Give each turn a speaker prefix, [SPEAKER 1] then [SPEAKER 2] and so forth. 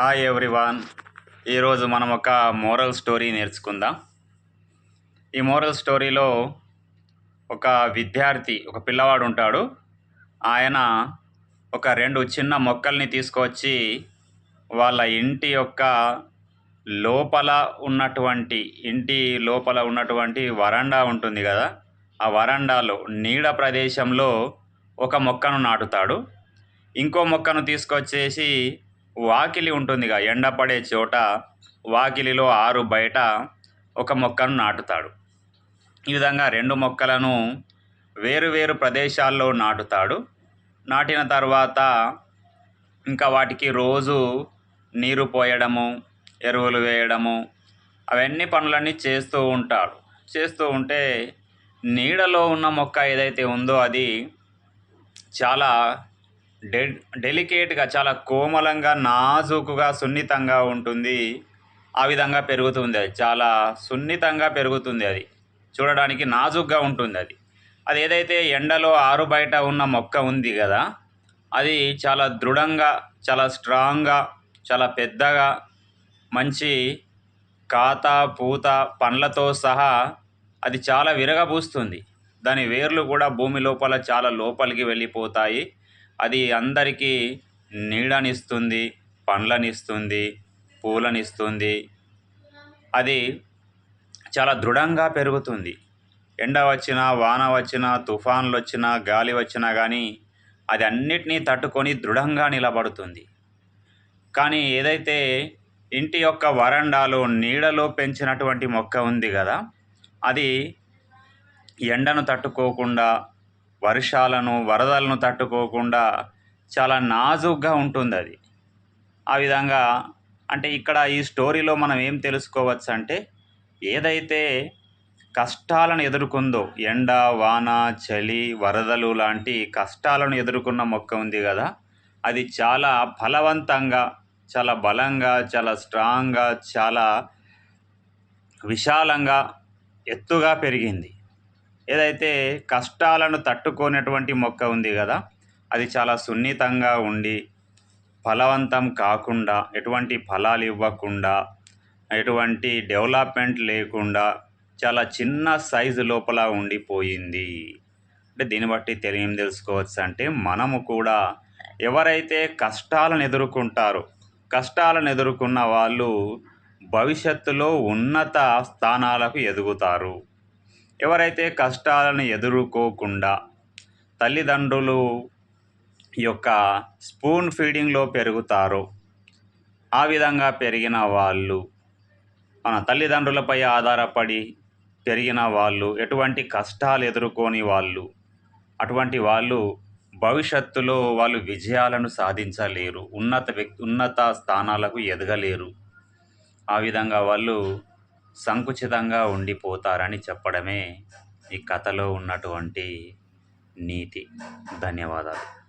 [SPEAKER 1] Hi everyone ఈరోజు మనం ఒక మోరల్ స్టోరీ నేర్చుకుందాం. ఈ మోరల్ స్టోరీలో ఒక విద్యార్థి ఒక పిల్లవాడు ఉంటాడు. ఆయన ఒక రెండు చిన్న మొక్కల్ని తీసుకొచ్చి వాళ్ళ ఇంటి యొక్క లోపల ఉన్నటువంటి ఇంటి లోపల ఉన్నటువంటి వరండా ఉంటుంది కదా? ఆ వరండాలో నీడ ప్రదేశంలో ఒక మొక్కను నాటుతాడు. ఇంకో మొక్కను తీసుకొచ్చేసి వాకిలి ఉంటుందిగా ఎండ పడే చోట వాకిలిలో ఆరు బయట ఒక మొక్కను నాటుతాడు. ఈ విధంగా రెండు మొక్కలను వేరు వేరు ప్రదేశాల్లో నాటుతాడు. నాటిన తర్వాత ఇంకా వాటికి రోజు నీరు పోయడము ఎరువులు వేయడము అవన్నీ పనులన్నీ చేస్తూ ఉంటాడు. చేస్తూ ఉంటే నీడలో ఉన్న మొక్క ఏదైతే ఉందో అది చాలా డె డెలికేట్గా చాలా కోమలంగా నాజూకుగా సున్నితంగా ఉంటుంది. ఆ విధంగా పెరుగుతుంది అది. చాలా సున్నితంగా పెరుగుతుంది అది. చూడడానికి నాజుగ్గా ఉంటుంది అది. అది ఏదైతే ఎండలో ఆరు బయట ఉన్న మొక్క ఉంది కదా అది చాలా దృఢంగా చాలా స్ట్రాంగ్గా చాలా పెద్దగా మంచి కాత పూత పండ్లతో సహా అది చాలా విరగబూస్తుంది. దాని వేర్లు కూడా భూమి లోపల చాలా లోపలికి వెళ్ళిపోతాయి. అది అందరికీ నీడనిస్తుంది పండ్లనిస్తుంది పూలనిస్తుంది. అది చాలా దృఢంగా పెరుగుతుంది. ఎండ వచ్చినా వాన వచ్చినా తుఫాన్లు వచ్చినా గాలి వచ్చినా కానీ అది అన్నిటినీ తట్టుకొని దృఢంగా నిలబడుతుంది. కానీ ఏదైతే ఇంటి యొక్క వరండాలో నీడలో పెంచినటువంటి మొక్క ఉంది కదా అది ఎండను తట్టుకోకుండా వర్షాలను వరదలను తట్టుకోకుండా చాలా నాజుగ్గా ఉంటుంది అది. ఆ విధంగా అంటే ఇక్కడ ఈ స్టోరీలో మనం ఏం తెలుసుకోవచ్చు అంటే ఏదైతే కష్టాలను ఎదుర్కొందో ఎండ వాన చలి వరదలు లాంటి కష్టాలను ఎదుర్కొన్న మొక్క ఉంది కదా అది చాలా ఫలవంతంగా చాలా బలంగా చాలా స్ట్రాంగ్గా చాలా విశాలంగా ఎత్తుగా పెరిగింది. ఏదైతే కష్టాలను తట్టుకునేటువంటి మొక్క ఉంది కదా అది చాలా సున్నితంగా ఉండి ఫలవంతం కాకుండా ఎటువంటి ఫలాలు ఇవ్వకుండా ఎటువంటి డెవలప్మెంట్ లేకుండా చాలా చిన్న సైజు లోపల ఉండిపోయింది. అంటే దీన్ని బట్టి తెలియం తెలుసుకోవచ్చు అంటే మనము కూడా ఎవరైతే కష్టాలను ఎదుర్కొంటారో కష్టాలను ఎదుర్కొన్న వాళ్ళు భవిష్యత్తులో ఉన్నత స్థానాలకు ఎదుగుతారు. ఎవరైతే కష్టాలను ఎదుర్కోకుండా తల్లిదండ్రులు యొక్క స్పూన్ ఫీడింగ్లో పెరుగుతారో ఆ విధంగా పెరిగిన వాళ్ళు మన తల్లిదండ్రులపై ఆధారపడి పెరిగిన వాళ్ళు ఎటువంటి కష్టాలు ఎదుర్కొని వాళ్ళు అటువంటి వాళ్ళు భవిష్యత్తులో వాళ్ళు విజయాలను సాధించలేరు ఉన్నత వ్యక్తి ఉన్నత స్థానాలకు ఎదగలేరు. ఆ విధంగా వాళ్ళు సంకుచితంగా ఉండిపోతారని చెప్పడమే ఈ కథలో ఉన్నటువంటి నీతి. ధన్యవాదాలు.